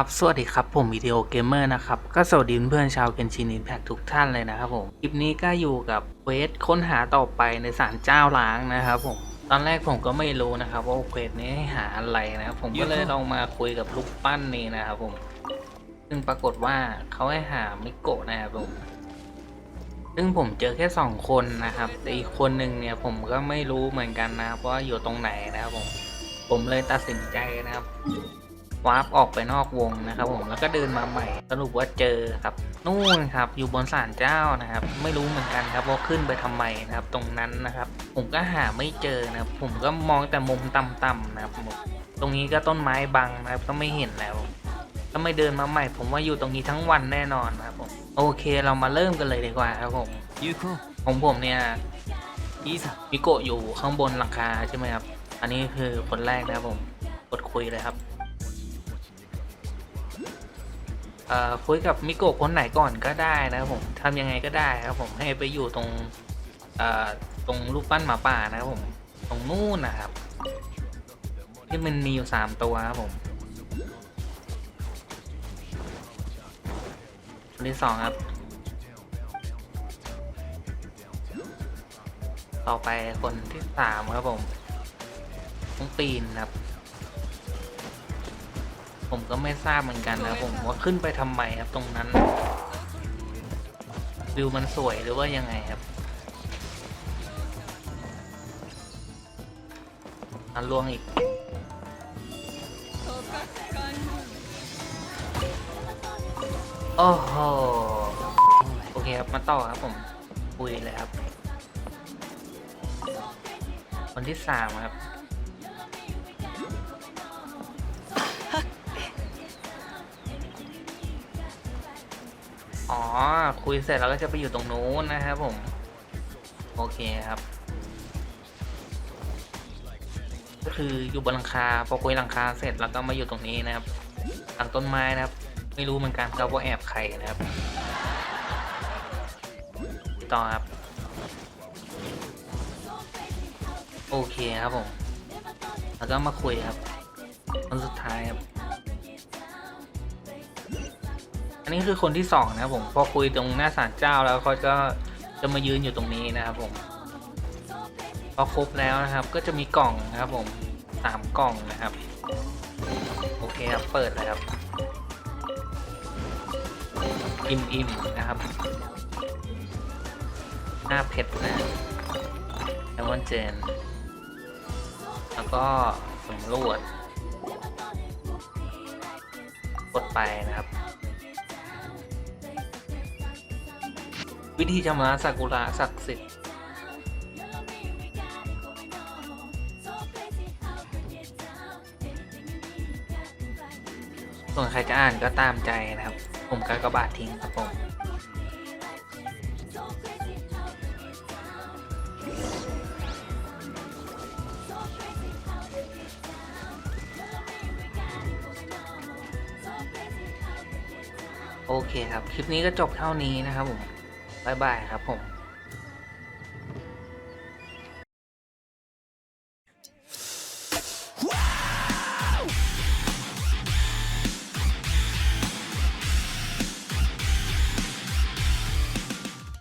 ครับ สวัสดีครับ ผมวิดีโอเกมเมอร์นะครับ ก็สวัสดีเพื่อนๆชาวเกนชินอินแพคทุกท่านเลยนะครับผม คลิปนี้ก็อยู่กับเควสค้นหาต่อไปในศาลเจ้าล้างนะครับผม ตอนแรกผมก็ไม่รู้นะครับว่าเควสนี้ให้หาอะไรนะครับผมก็เลยลองมาคุยกับลูกปั้นนี่นะครับผม ซึ่งปรากฏว่าเขาให้หามิโกะนะครับผม ซึ่งผมเจอแค่สองคนนะครับแต่อีกคนหนึ่งเนี่ยผมก็ไม่รู้เหมือนกันนะครับว่าอยู่ตรงไหนนะครับผม ผมเลยตัดสินใจนะครับ วาร์ปออกไปนอกวงนะครับผมแล้วก็เดินมาใหม่สรุปว่าเจอครับ นู่นครับอยู่บนศาลเจ้านะครับ ไม่รู้เหมือนกันครับว่าขึ้นไปทำไมนะครับ ตรงนั้นนะครับ ผมก็หาไม่เจอนะผมก็มองแต่มุมต่ำๆนะครับตรงนี้ก็ต้นไม้บังนะครับก็ไม่เห็นแล้วถ้าไม่เดินมาใหม่ ผมว่าอยู่ตรงนี้ทั้งวันแน่นอนนะครับผมโอเคเรามาเริ่มกันเลยดีกว่าครับผมยูโกของผมเนี่ยมิโกอยู่ข้างบนหลังคาใช่ไหมครับ อันนี้คือคนแรกนะครับผมกดคุยเลยครับ คุยกับมิโกะคนไหนก่อนก็ได้นะครับผมทำยังไงก็ได้ครับผมให้ไปอยู่ตรงตรงรูปปั้นหมาป่านะครับผม ตรงนู่นนะครับ ที่มันมีอยู่สามตัวครับผมที่สองครับ ต่อไปคนที่สามครับผมต้องปีนครับ ผมก็ไม่ทราบเหมือนกันนะครับผมว่าขึ้นไปทำไมครับตรงนั้นวิวมันสวยหรือว่ายังไงครับอันลวงอีกโอ้โหโอเคครับมาต่อครับผมคุยเลยครับ คนที่สามครับ อ๋อ คุยเสร็จแล้วก็จะไปอยู่ตรงนู้นนะครับผม โอเคครับ ก็คืออยู่บนหลังคาพอคุยหลังคาเสร็จแล้วก็มาอยู่ตรงนี้นะครับ หลังต้นไม้นะครับ ไม่รู้เหมือนกันครับว่าแอบใครนะครับ ต่อครับ โอเคครับผม แล้วก็มาคุยครับคนสุดท้ายครับ อันนี้คือคนที่สองนะครับผมพอคุยตรงหน้าศาลเจ้าแล้วเขาจะจะมายืนอยู่ตรงนี้นะครับผมพอครบแล้วนะครับ ก็จะมีกล่องนะครับผมสามกล่องนะครับ โอเคครับเปิดเลยครับ อิ่มอิ่มนะครับ หน้าเพชรนะแอมอนเจน แล้วก็สำรวจกดไปนะครับ วิธีชำระซากุระศักดิ์สิทธิ์ส่วนใครจะอ่านก็ตามใจนะครับ ผมกากบาททิ้งครับผมโอเคครับ คลิปนี้ก็จบเท่านี้นะครับผม บ๊ายบายครับผม